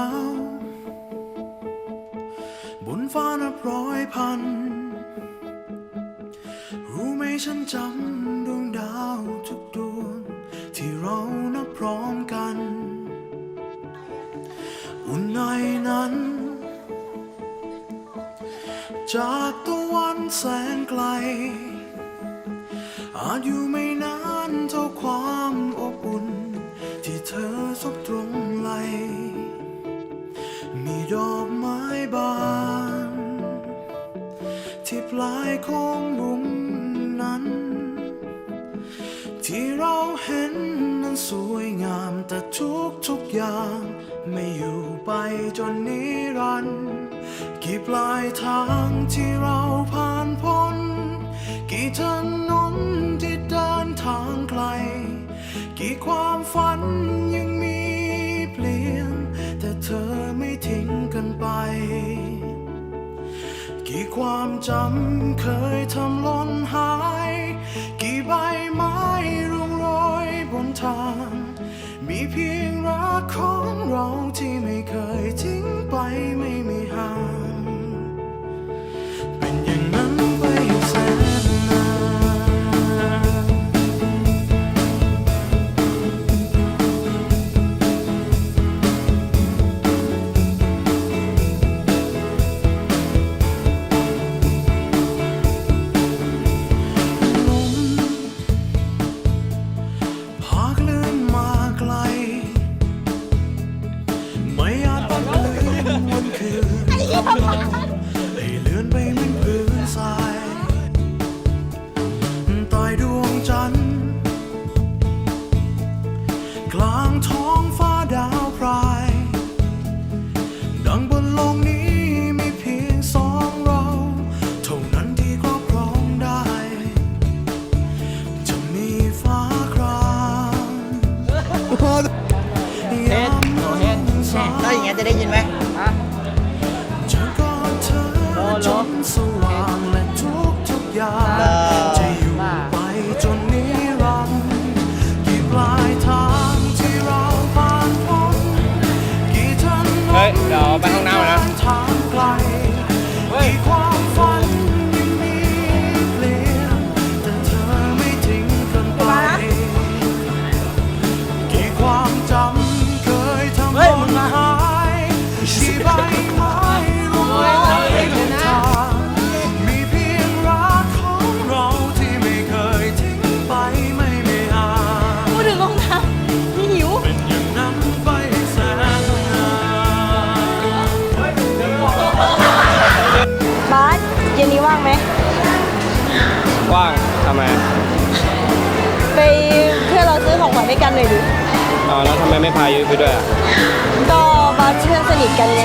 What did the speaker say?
าวบนฟ้านับร้อยพัน รู้ไหมฉันจำดวงดาวทุกดวง ที่เรานับพร้อมกัน อุ่นในนั้น จากตะวันแสงไกล อาจอยู่ไม่นานเท่าความอบอุ่น ที่เธอซบตรงไหล ดอกไม้บานที่ปลายของรุ้งนั้น ที่เราเห็นนั้นสวยงามแต่ทุกทุกๆอย่าง ไม่อยู่ไปจนนิรันดร์กี่ปลายทางที่เราผ่านพ้น กี่ถนนที่เดินทางไกล กี่ความฝัน ความจำเคยทำหล่นหาย กี่ใบไม้ร่วงโรยบนทาง มีเพียงรักของเราที่ไม่เคย อนพื้นทรายดวงจันทร์ กลางท้องฟ้าดาวพราย ดังบนโลกนี้มีเพียงสองเราเท่านั้นที่ครอบครองได้ จะมีฟ้าครามยามรุ่งสาแล้อย่างเงี้ยจะได้ยินไหมจะ ว่างทำไมไปเพื่อนเราซื้อของขวัญให้กันหน่อยดิอ๋อแล้วทำไมไม่พายุไปด้วยอะก็บาสเพื่อนสนิทกันไง